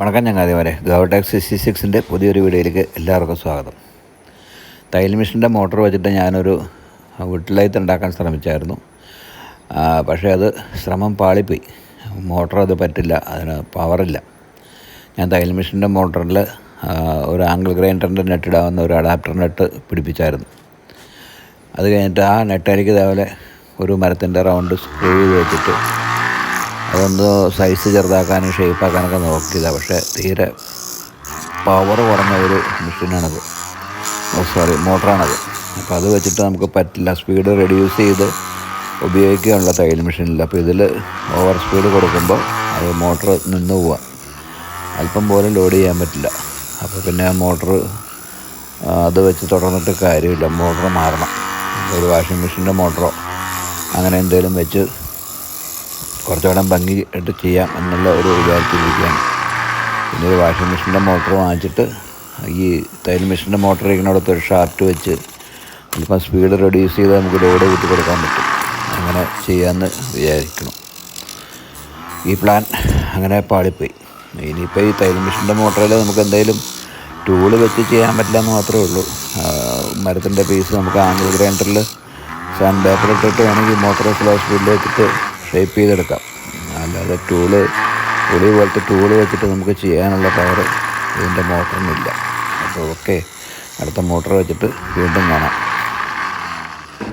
വണക്കം ഞങ്ങാതിമാരെ ഗവർടെക് സിക്സ്റ്റി സിക്സിന്റെ പുതിയൊരു വീഡിയോയിലേക്ക് എല്ലാവർക്കും സ്വാഗതം. തയ്യൽ മെഷീന്റെ മോട്ടോർ വെച്ചിട്ട് ഞാനൊരു വീട്ടിലായി ഉണ്ടാക്കാൻ ശ്രമിച്ചായിരുന്നു. പക്ഷേ അത് ശ്രമം പാളിപ്പോയി. മോട്ടോർ അത് പറ്റില്ല അതിന് പവറില്ല ഞാൻ തയ്യൽ മെഷീന്റെ മോട്ടറിൽ ഒരു ആംഗിൾ ഗ്രൈൻഡറിന്റെ നെറ്റ് ഇടാവുന്ന ഒരു അഡാപ്റ്റർ നെറ്റ് പിടിപ്പിച്ചായിരുന്നു. അത് കഴിഞ്ഞിട്ട് ആ നെട്ടരിക്ക് ഇതേപോലെ ഒരു മരത്തിന്റെ റൗണ്ട് സ്ക്രൂ ചെയ്ത് വെച്ചിട്ട് അതൊന്ന് സൈസ് ചെറുതാക്കാനും ഷേപ്പാക്കാനൊക്കെ നോക്കിയതാണ് പക്ഷേ തീരെ പവർ കുറഞ്ഞ ഒരു മെഷീനാണത് സോറി മോട്ടറാണത് അപ്പോൾ അത് വെച്ചിട്ട് നമുക്ക് പറ്റില്ല. സ്പീഡ് റെഡ്യൂസ് ചെയ്ത് ഉപയോഗിക്കാനുള്ള തയ്യൽ മെഷീനിൽ അപ്പോൾ ഇതിൽ ഓവർ സ്പീഡ് കൊടുക്കുമ്പോൾ അത് മോട്ടർ നിന്ന് പോവാം. അല്പം പോലും ലോഡ് ചെയ്യാൻ പറ്റില്ല. അപ്പോൾ പിന്നെ മോട്ടർ അത് വെച്ച് തുടർന്നിട്ട് കാര്യമില്ല. മോട്ടർ മാറണം. ഒരു വാഷിംഗ് മെഷീന്റെ മോട്ടറോ അങ്ങനെ എന്തെങ്കിലും വെച്ച് കുറച്ചുകൂടെ ഭംഗി ഇട്ട് ചെയ്യാം എന്നുള്ള ഒരു വിചാരത്തിലിരിക്കുകയാണ് പിന്നെ ഒരു വാഷിംഗ് മെഷീന്റെ മോട്ടർ വാങ്ങിച്ചിട്ട് ഈ തയ്യൽ മെഷീന്റെ മോട്ടർ ഇരിക്കുന്നിടത്ത് ഒരു ഷാർട്ട് വെച്ച് അല്പം സ്പീഡ് റെഡ്യൂസ് ചെയ്ത് നമുക്ക് ലോഡ് കൂട്ടി കൊടുക്കാൻ പറ്റും. അങ്ങനെ ചെയ്യാമെന്ന് വിചാരിക്കണം. ഈ പ്ലാൻ അങ്ങനെ പാളിപ്പോയി. ഇനിയിപ്പോൾ ഈ തയ്യൽ മെഷീന്റെ മോട്ടറിൽ നമുക്ക് എന്തെങ്കിലും ടൂൾ വെച്ച് ചെയ്യാൻ പറ്റില്ല എന്ന് മാത്രമേ ഉള്ളൂ. മരത്തിന്റെ പീസ് നമുക്ക് ആംഗിൾ ഗ്രൈൻഡറിൽ സാൻഡ് പേപ്പർ ഇട്ടിട്ട് വേണമെങ്കിൽ മോട്ടർ സ്ലോ സ്പീഡിൽ വെച്ചിട്ട് ഷേപ്പ് ചെയ്തെടുക്കാം. അല്ലാതെ ടൂൾ പുളി പോലത്തെ ടൂൾ വെച്ചിട്ട് നമുക്ക് ചെയ്യാനുള്ള പവർ ഇതിന്റെ മോട്ടറിനില്ല അപ്പോൾ ഓക്കെ അടുത്ത മോട്ടർ വെച്ചിട്ട് വീണ്ടും കാണാം.